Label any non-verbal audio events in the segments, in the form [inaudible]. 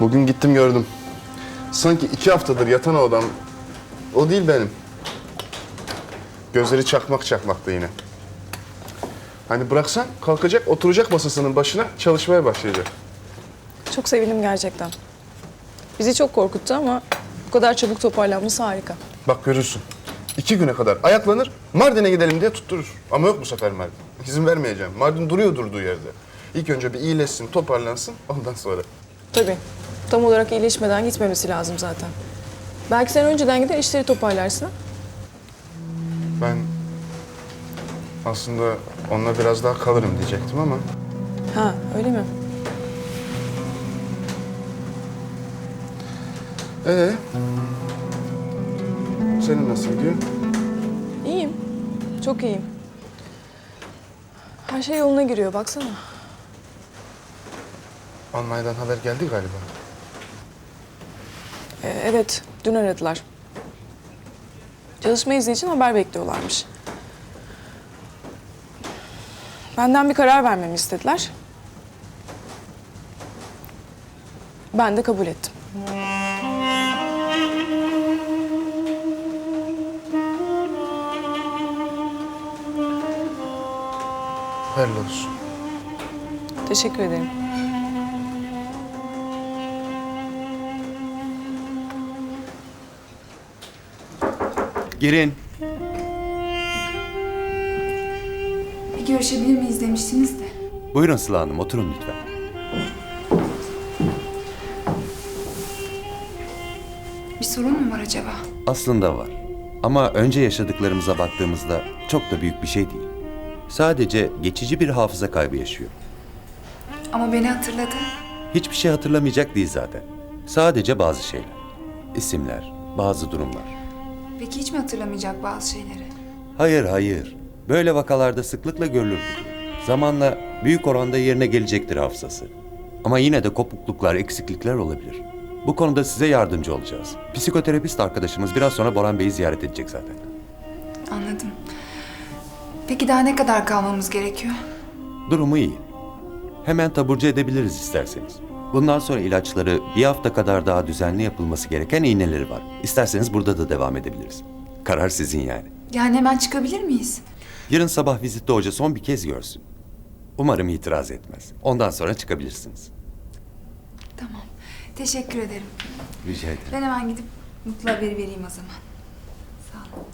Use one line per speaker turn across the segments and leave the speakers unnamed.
Bugün gittim gördüm. Sanki iki haftadır yatan o adam. O değil benim. Gözleri çakmak çakmaktı yine. Hani bıraksan kalkacak, oturacak masasının başına çalışmaya başlayacak.
Çok sevindim gerçekten. Bizi çok korkuttu ama bu kadar çabuk toparlanması harika.
Bak görürsün. İki güne kadar ayaklanır, Mardin'e gidelim diye tutturur. Ama yok bu sefer Mardin. İzin vermeyeceğim. Mardin duruyor durduğu yerde. İlk önce bir iyileşsin, toparlansın, ondan sonra.
Tabii. Tam olarak iyileşmeden gitmemesi lazım zaten. Belki sen önceden gider işleri toparlarsın ha?
Ben aslında onunla biraz daha kalırım diyecektim ama
Ha öyle mi?
Ee? Senin nasıl gidiyor?
İyiyim. Çok iyiyim. Her şey yoluna giriyor baksana.
Almanya'dan haber geldi galiba.
Ee, evet, dün aradılar. Çalışma izni için haber bekliyorlarmış. Benden bir karar vermemi istediler. Ben de kabul ettim.
Hayırlı olsun.
Teşekkür ederim.
Girin.
Bir görüşebilir miyiz demiştiniz de.
Buyurun Sıla Hanım, oturun lütfen.
Bir sorun mu var acaba?
Aslında var. Ama önce yaşadıklarımıza baktığımızda çok da büyük bir şey değil. Sadece geçici bir hafıza kaybı yaşıyor.
Ama beni hatırladı.
Hiçbir şey hatırlamayacak değil zaten. Sadece bazı şeyler. İsimler, bazı durumlar.
Peki hiç mi hatırlamayacak bazı şeyleri?
Hayır, hayır. Böyle vakalarda sıklıkla görülür bu durum. Zamanla büyük oranda yerine gelecektir hafızası. Ama yine de kopukluklar, eksiklikler olabilir. Bu konuda size yardımcı olacağız. Psikoterapist arkadaşımız biraz sonra Boran Bey'i ziyaret edecek zaten.
Anladım. Peki daha ne kadar kalmamız gerekiyor?
Durumu iyi. Hemen taburcu edebiliriz isterseniz. Bundan sonra ilaçları bir hafta kadar daha düzenli yapılması gereken iğneleri var. İsterseniz burada da devam edebiliriz. Karar sizin yani.
Yani hemen çıkabilir miyiz?
Yarın sabah vizitte hoca son bir kez görsün. Umarım itiraz etmez. Ondan sonra çıkabilirsiniz.
Tamam. Teşekkür ederim.
Rica ederim.
Ben hemen gidip mutlu haberi vereyim o zaman. Sağ olun.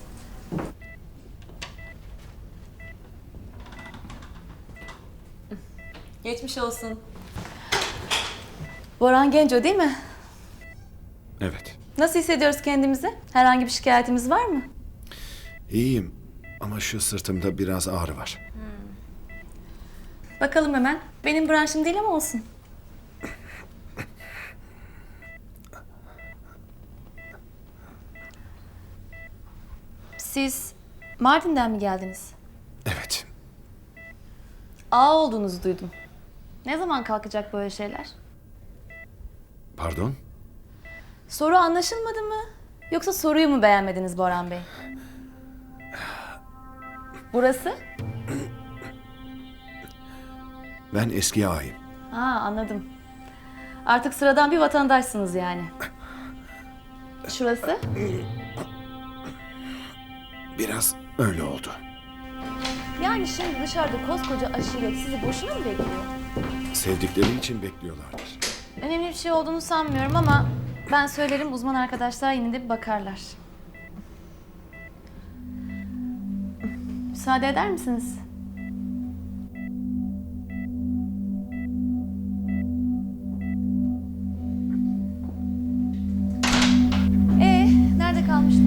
Geçmiş olsun. Boran Genco değil mi?
Evet.
Nasıl hissediyoruz kendimizi? Herhangi bir şikayetimiz var mı?
İyiyim ama şu sırtımda biraz ağrı var.
Bakalım hemen. Benim branşım değil ama olsun. Siz Mardin'den mi geldiniz?
Evet.
A olduğunuzu duydum. Ne zaman kalkacak böyle şeyler?
Pardon?
Soru anlaşılmadı mı? Yoksa soruyu mu beğenmediniz Boran Bey? Burası?
Ben eski ağayım.
Ha anladım. Artık sıradan bir vatandaşsınız yani. Şurası?
Biraz öyle oldu.
Yani şimdi dışarıda koskoca aşiret sizi boşuna mı bekliyor?
Sevdikleri için bekliyorlardır.
Önemli bir şey olduğunu sanmıyorum ama ben söylerim uzman arkadaşlar yine de bir bakarlar. Müsaade eder misiniz? Ee, nerede kalmıştık?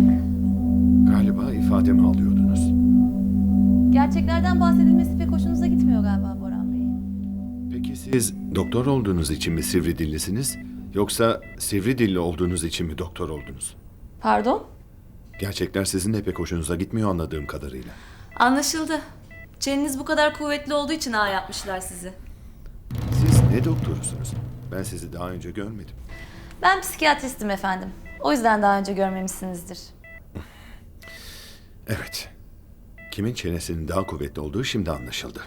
Galiba ifademi alıyordunuz.
Gerçeklerden bahsedilmesi pek hoşunuza gitmiyor galiba.
Peki siz doktor olduğunuz için mi sivri dillisiniz? Yoksa sivri dilli olduğunuz için mi doktor oldunuz?
Pardon?
Gerçekler sizin de pek hoşunuza gitmiyor anladığım kadarıyla.
Anlaşıldı. Çeniniz bu kadar kuvvetli olduğu için ağ yapmışlar sizi.
Siz ne doktorusunuz? Ben sizi daha önce görmedim.
Ben psikiyatristim efendim. O yüzden daha önce görmemişsinizdir. [laughs]
Evet. Kimin çenesinin daha kuvvetli olduğu şimdi anlaşıldı.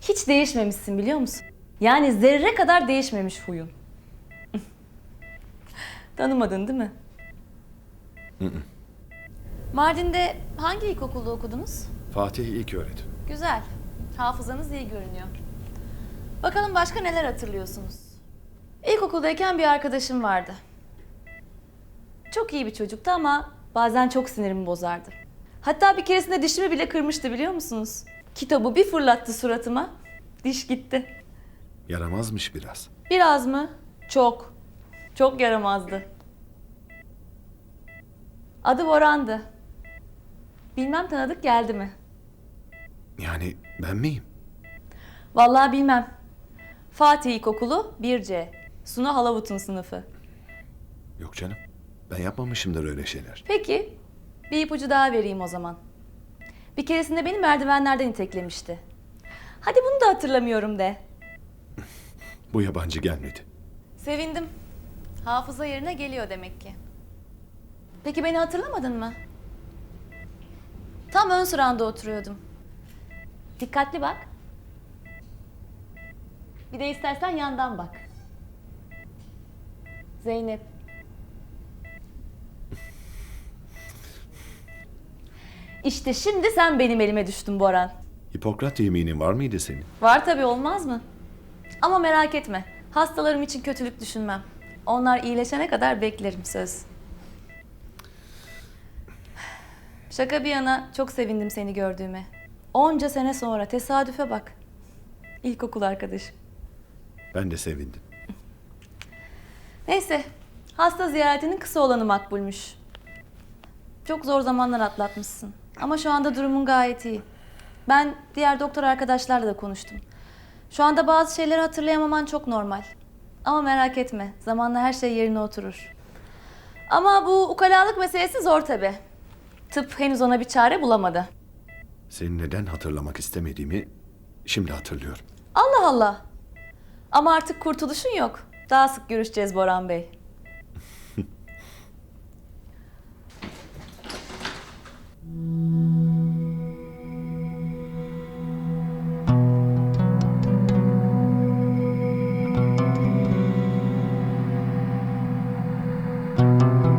Hiç değişmemişsin biliyor musun? Yani zerre kadar değişmemiş huyun. [laughs] Tanımadın değil mi? Mardin'de hangi ilkokulda okudunuz?
Fatih ilk öğretim.
Güzel. Hafızanız iyi görünüyor. Bakalım başka neler hatırlıyorsunuz? İlkokuldayken bir arkadaşım vardı. Çok iyi bir çocuktu ama bazen çok sinirimi bozardı. Hatta bir keresinde dişimi bile kırmıştı biliyor musunuz? Kitabı bir fırlattı suratıma. Diş gitti.
Yaramazmış biraz.
Biraz mı? Çok. Çok yaramazdı. Adı Boran'dı. Bilmem tanıdık geldi mi?
Yani ben miyim?
Vallahi bilmem. Fatih İlkokulu 1C. Suna Halavut'un sınıfı.
Yok canım. Ben yapmamışımdır öyle şeyler.
Peki, bir ipucu daha vereyim o zaman. Bir keresinde beni merdivenlerden iteklemişti. Hadi bunu da hatırlamıyorum de.
Bu yabancı gelmedi.
Sevindim. Hafıza yerine geliyor demek ki. Peki beni hatırlamadın mı? Tam ön sıranda oturuyordum. Dikkatli bak. Bir de istersen yandan bak. Zeynep. İşte şimdi sen benim elime düştün Boran.
Hipokrat yeminin var mıydı senin?
Var tabii olmaz mı? Ama merak etme. Hastalarım için kötülük düşünmem. Onlar iyileşene kadar beklerim söz. Şaka bir yana çok sevindim seni gördüğüme. Onca sene sonra tesadüfe bak. İlkokul arkadaşım.
Ben de sevindim.
Neyse, hasta ziyaretinin kısa olanı makbulmüş. Çok zor zamanlar atlatmışsın. Ama şu anda durumun gayet iyi. Ben diğer doktor arkadaşlarla da konuştum. Şu anda bazı şeyleri hatırlayamaman çok normal. Ama merak etme, zamanla her şey yerine oturur. Ama bu ukalalık meselesi zor tabi. Tıp henüz ona bir çare bulamadı.
Senin neden hatırlamak istemediğimi şimdi hatırlıyorum.
Allah Allah. Ama artık kurtuluşun yok. Daha sık görüşeceğiz Boran Bey. you